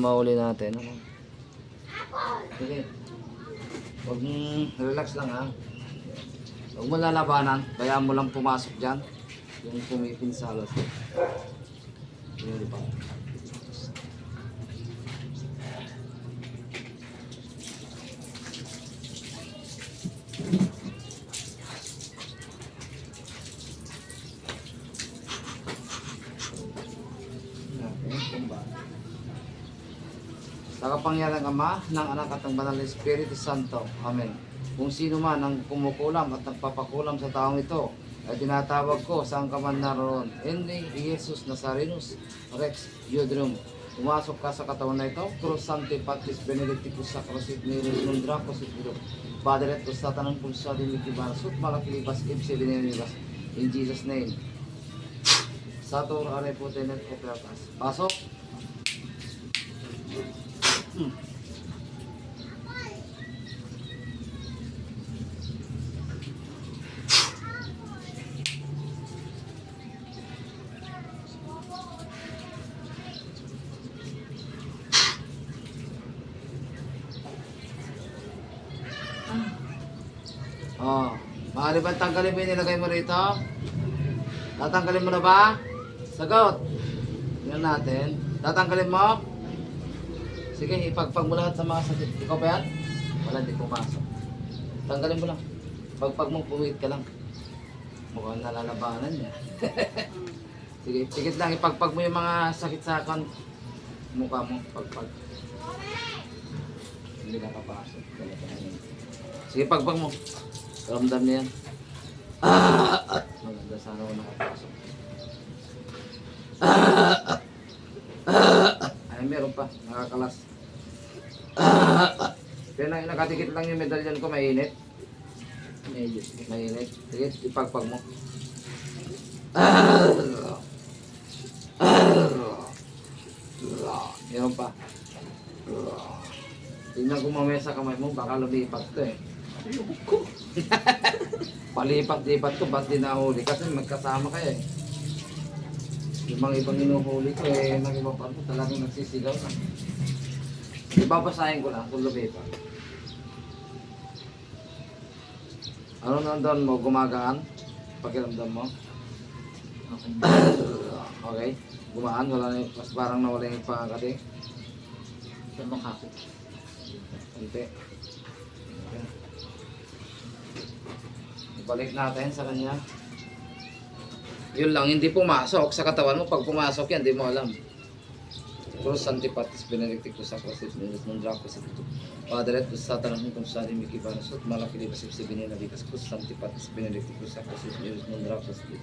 Mauli natin. Ano? Sige. Huwag relax lang ha. Huwag mo lalabanan. Kaya mo lang pumasok dyan. Yung pumipin sa alas. Yun pa. Natin, Sa kapangyarihan ng Ama, ng Anak at ng Banal na Espiritu Santo. Amen. Kung sino man ang kumukulam at nagpapakulam sa taong ito, ay tinatawag ko saan ka man naroon. Hindi, Jesus Nazarenus, Rex Iudrum. Pumasok ka sa katawan na ito, Cruz Sancti Patris Benedictus Sacrosit Miris Mundracos Itiro. Padre at Satan ng pulsa din Mikibarasut, Malakilibas, Ibsi Binibas. In Jesus' name. Sator Are Potenet Operatas. Pasok. Oh, maaari ba tanggalin mo yung nilagay mo rito? Tatanggalin mo na ba? Sagot. Tingnan natin. Tatanggalin mo? Sige, ipagpag mo lahat sa mga sakit. Ikaw ba yan? Wala, hindi pumasok. Tanggalin mo lang. Pagpag mo, puwit ka lang. Mukhang nalalabanan niya. Sige, sikit lang. Ipagpag mo yung mga sakit sa kan mukha mo. Pagpag. Hindi na papasok. Sige, pagpag mo. Ramdam niya yan. Ah! Maganda sana ako nakapasok. Ah! Ah! Ay, meron pa. Nakakalas. Pero na, nakatikit lang yung medalyan ko, mainit. Medyo. Mainit. Sige, ipagpag mo. Meron pa. Tingnan ko mamaya sa kamay mo, baka lumipat to eh. Palipat-lipat ko, ba't di nahuli? Kasi magkasama kayo eh. Yung mga ibang inuhuli ko eh, nag-iba pa ito, talagang nagsisigaw na. Ibabasahin ko lang kung lumipat. Ano nandun mo? Gumagaan? Pakiramdam mo? Okay. okay. Gumaan, wala na mas parang nawala yung pangakati. Sa ko. Kunti. Okay. Ibalik natin sa kanya. Yun lang, hindi pumasok sa katawan mo. Pag pumasok yan, hindi mo alam. Cross Antipatis Benedictus Sacrosis Minus Mondracos Ito Padre et Satan kung sa ating Mikibanasot Malaki libas ibsi bininabikas Cross Antipatis Benedictus Sacrosis Minus Mondracos Ito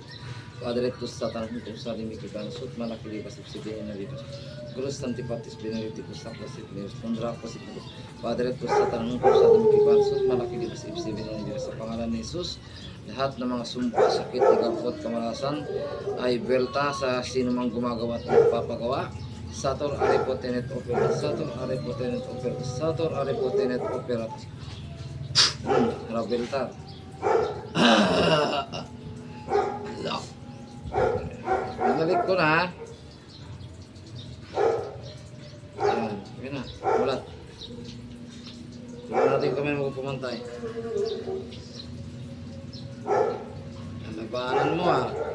Padre et Satan kung sa ating Mikibanasot Malaki libas ibsi bininabikas Cross Antipatis Benedictus Sacrosis Minus Mondracos Ito Padre et Satan kung sa ating Mikibanasot Malaki libas ibsi bininabikas Sa pangalan ni Jesus lahat ng mga sumpa, sakit, igapot, kamalasan ay belta sa sino mang gumagawa at nagpapagawa Sator Aripotenet Opera, Sator Aripotenet Opera, Sator Aripotenet Opera. Rabeltar. Lock. Binalik ko na. Ayan, yun na, ulat. Tignan natin kami magpumantay. Labanan mo ah.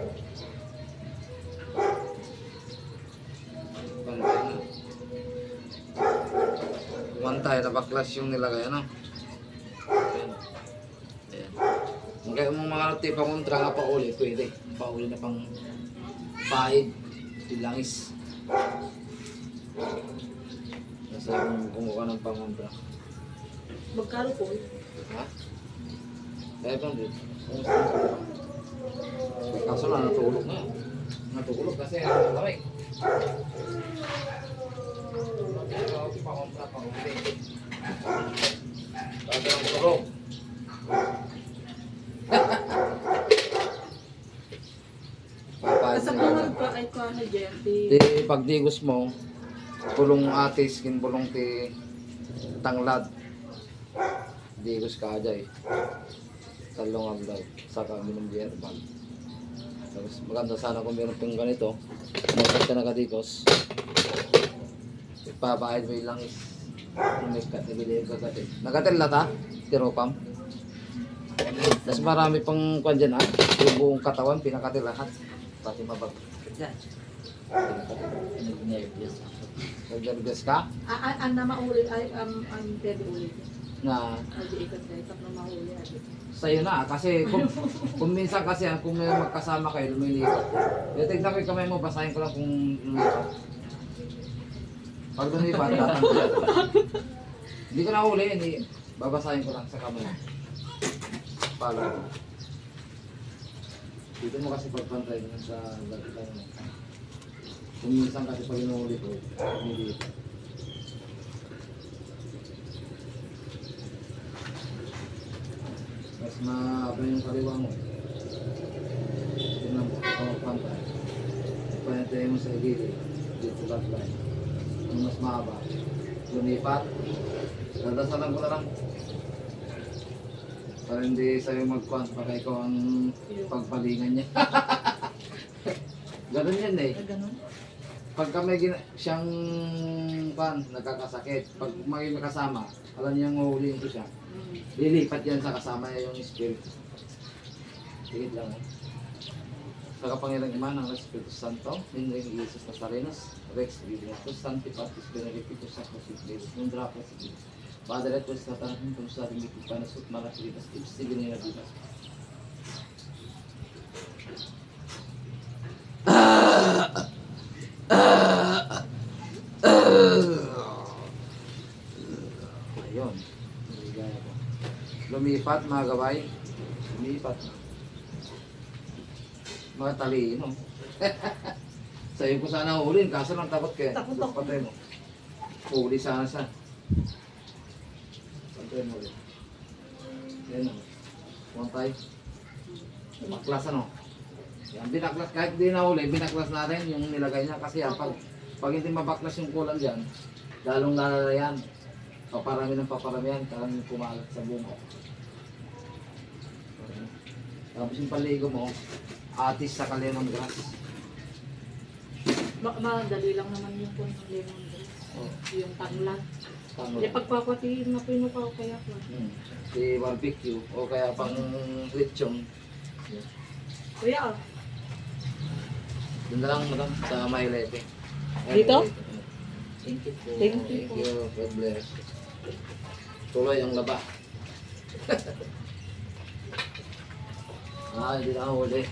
Pantay, nabaklas yung nilagay, ano? Ayan. Ayan. Kung kaya mong mga natin pa kontra nga pa uli, pwede. Pauli na pang pahid, bilangis. Kasi kung kumuha ng pangontra. Magkano po? Ha? Kaya bang din? Kumusta ang kumuha? Kaso na natulog na. Natulog kasi ang lamig. Pa. Sa mga ka ay ko na dyan. Di pagdigos mo, pulong atis, kin pulong ti tanglad. Digos ka ajay. Talong abdaw. Saka minum di herbal. Tapos maganda sana kung meron pang ganito. Maganda ka nakadigos. Babayad mo yung langis. Kung may kat, nabili ko kagatil. Nagatil na ta? Tiropam. Tapos marami pang kwan dyan ah. Yung buong katawan, pinakatil lahat. Pati mabag. Nagdargas ka? Ah, ah, ang na mauli ay ang pwede ulit. Na ikat na ikat na sa'yo na. Kasi kung, kung minsan kasi ah, kung may magkasama kayo, lumilipat. Tignan ko yung kamay mo, basahin ko lang kung lumipat. Pag lumipat, tatanggal. Hindi ko na huli, hindi. Babasahin ko lang sa kamay. Pala. Dito mo kasi pagpantay mo sa latitan mo. Kung minsan kasi pag inuhuli ko, hindi. Mas mahaba yung kaliwa mo. Tingnan mo, magpantay. Pantay mo sa gilid. Dito last line. Yung mas mahaba. Lumipat. Dadasalan ko na lang. Para hindi sa'yo magkuhan, baka ikaw ang pagpalingan niya. Ganun yan eh. Ganun? Pagka may gina- siyang pan, nagkakasakit, pag may kasama, alam niyang mahuliin ko siya. Mm. Lilipat yan sa kasama niya yung spirit. Tigit lang. Eh. Sa kapangyarang iman ng Espiritu Santo, in ring Jesus Nazarenos, Rex Viviatus, Santi Patis Benedictus Sacrosis Deus, Nundra Presidis, Padre et Tuis Tatanum, Tum sa ring Panasut Maracilitas, Tips, Siginina Vidas. Ayun. Lumipat mga gabay. Lumipat. Mga talino. Sa'yo ko sana hulin, kaso lang takot kaya. Takot ako. Patay mo. Huli sana sa. Patay mo rin. Yan o. Montay. Baklas ano. Yan, binaklas, kahit di na huli, binaklas natin yung nilagay niya. Kasi yan, pag, pag hindi mabaklas yung kulang dyan, lalong lalala yan. Paparami ng paparami yan, karang kumalat sa bungo. Tapos yung paligo mo, atis sa lemon grass. Ma madali lang naman yung po ng lemon grass. Oh, Yung tanglat. tango. Hindi pagpapatiin na pinukaw kaya po. Hmm. Si barbecue o kaya pang lechon. Kuya, oh. Doon na lang madam sa Maylete. Dito? Thank you po. Thank you Thank po. you. God bless. Tuloy ang laba. ah, hindi na ako huli.